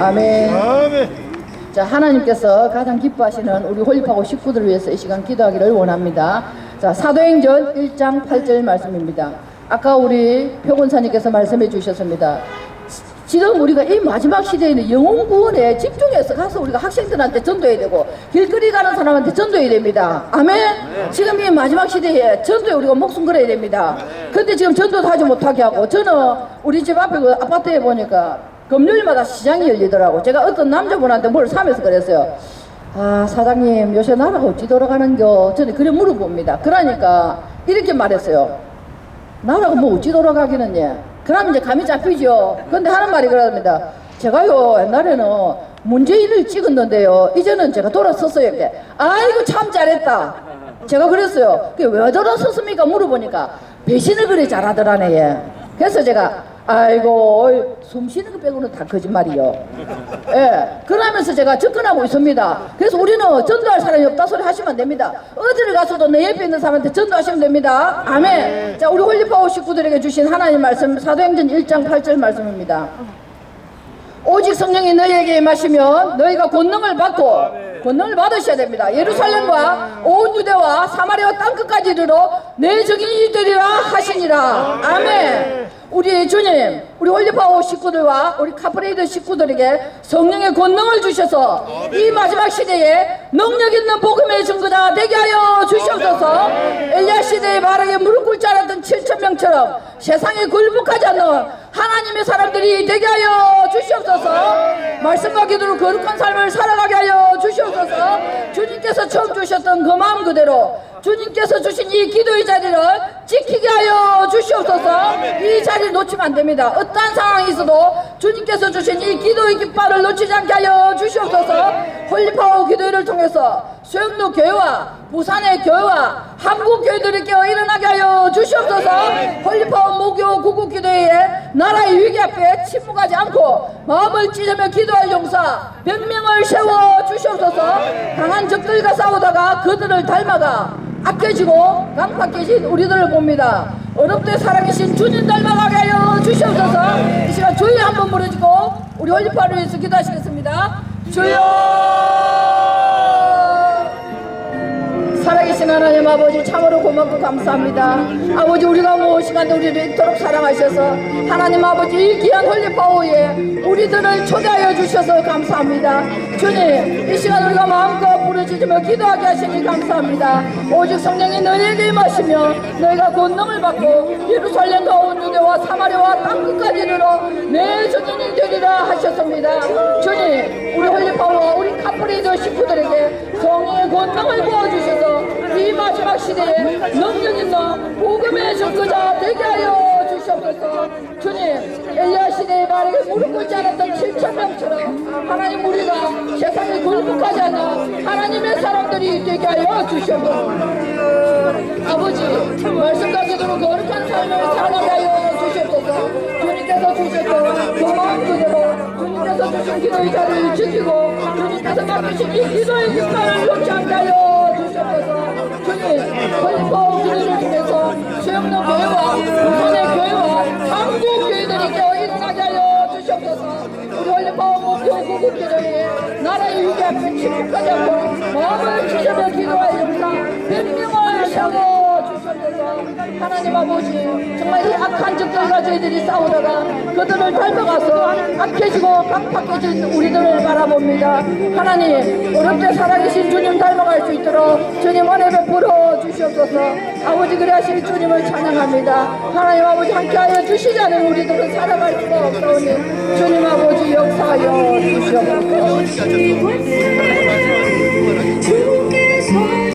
아멘. 아멘. 자, 하나님께서 가장 기뻐하시는 우리 홀립하고 식구들을 위해서 이 시간 기도하기를 원합니다. 자, 사도행전 1장 8절 말씀입니다. 아까 우리 표곤사님께서 말씀해 주셨습니다. 지금 우리가 이 마지막 시대에는 영혼 구원에 집중해서 가서 우리가 학생들한테 전도해야 되고 길거리 가는 사람한테 전도해야 됩니다. 아멘. 지금 이 마지막 시대에 전도에 우리가 목숨 걸어야 됩니다. 근데 지금 전도도 하지 못하게 하고 저는 우리 집 앞에 그 아파트에 보니까 금요일마다 시장이 열리더라고. 제가 어떤 남자분한테 뭘 사면서 그랬어요. 아 사장님 요새 나라가 어찌 돌아가는겨? 저는 그래 물어봅니다. 그러니까 이렇게 말했어요. 나라가 뭐 어찌 돌아가기는 예. 그럼 이제 감이 잡히죠. 근데 하는 말이 그럽니다. 제가요 옛날에는 문재인을 찍었는데요. 이제는 제가 돌아섰어요. 이렇게. 아이고 참 잘했다. 제가 그랬어요. 그게 왜 돌아섰습니까? 물어보니까 배신을 그리 잘하더라네. 예. 그래서 제가 아이고 숨 쉬는 거 빼고는 다 거짓말이요. 예. 그러면서 제가 접근하고 있습니다. 그래서 우리는 전도할 사람이 없다 소리 하시면 안 됩니다. 어디를 가서도 내 옆에 있는 사람한테 전도하시면 됩니다. 아멘. 자, 우리 홀리파워 식구들에게 주신 하나님 말씀 사도행전 1장 8절 말씀입니다. 오직 성령이 너희에게 임하시면 너희가 권능을 받고 권능을 받으셔야 됩니다. 예루살렘과 온 유대와 사마리아 땅끝까지 이르러 내 증인이 되리라 하시니라. 아멘. 우리 주님, 우리 홀리파워 식구들과 우리 카프레이드 식구들에게 성령의 권능을 주셔서 이 마지막 시대에 능력 있는 복음의 증거자 되게 하여 주시옵소서. 엘리야 시대에 말하게 무릎 꿇지 않았던 7천 명처럼 세상에 굴복하지 않는 하나님의 사람들이 되게 하여 주시옵소서. 말씀과 기도로 거룩한 삶을 살아가게 하여 주시옵소서. 주님께서 처음 주셨던 그 마음 그대로 주님께서 주신 이 기도의 자리를 지키게 하여 주시옵소서. 이 자리를 놓치면 안 됩니다. 어떠한 상황이 있어도 주님께서 주신 이 기도의 깃발을 놓치지 않게 하여 주시옵소서. 홀리파워 기도회를 통해서 수영로 교회와 부산의 교회와 한국 교회들이 깨어 일어나게 하여 주시옵소서. 홀리파워 기도회에 나라의 위기 앞에 침묵하지 않고 마음을 찢으며 기도할 용사 변명을 세워 주시옵소서. 강한 적들과 싸우다가 그들을 닮아가 악해지고 강팍해진 우리들을 봅니다. 어렵게 살아계신 주님 닮아가게 하여 주시옵소서. 이 시간 주여 한번 부르시고 우리 홀리파를 위해서 기도하시겠습니다. 주여. 하나님 아버지 참으로 고맙고 감사합니다. 아버지 우리가 무엇이간데 우리를 이토록 사랑하셔서 하나님 아버지 이 귀한 홀리파워에 우리들을 초대하여 주셔서 감사합니다. 주님 이 시간 우리가 마음껏 부르짖으며 기도하게 하시니 감사합니다. 오직 성령이 너희에게 임하시며 너희가 권능을 받고 예루살렘과 온 유대와 사마리아와 땅끝까지 이르러 내 주님이 되리라 하셨습니다. 주님 우리 홀리파워와 우리 카프리더 식구들에게 성령의 권능을 부어주셔서 이 마지막 시대에 능력 있는 복음의 증거자 되게 하여 주시옵소서. 주님 엘리야 시대에 말에게 무릎 꿇지 않았던 7천 명처럼 하나님 우리가 세상에 굴복하지 않는 하나님의 사람들이 되게 하여 주시옵소서. 아버지 말씀과 기도로 거룩한 삶을 살아가게 하여 주시옵소서. 주님께서 주셨던 그 마음 그대로 주님께서 주신 기도의 자리를 지키고 주님께서 맡기신 이 기도의 깃발을 놓지 하여 주시옵소서 주님 홀리파워 기도를 통해서 수영로 교회와 부산의 교회와 한국 교회들이 깨어 일어나게 하여 주시옵소서. 우리 홀리파워 목표 구국 기도에 나라의 위기 앞에 침묵하지 않고 마음을 기도할 영상 변명을 세워 주시옵소서 하나님 아버지 정말 이 악한 적들과 저희들이 싸우다가 그들을 닮아가서 악해지고 강팍해진 우리들을 바라봅니다. 하나님 어렵게 살아계신 주님 닮아갈 수 있도록 주님 은혜 베풀어 주시옵소서. 아버지 그리 하실 주님을 찬양합니다. 하나님 아버지 함께하여 주시지 않은 우리들은 살아갈 수가 없사오니 주님 아버지 역사하여 주시옵소서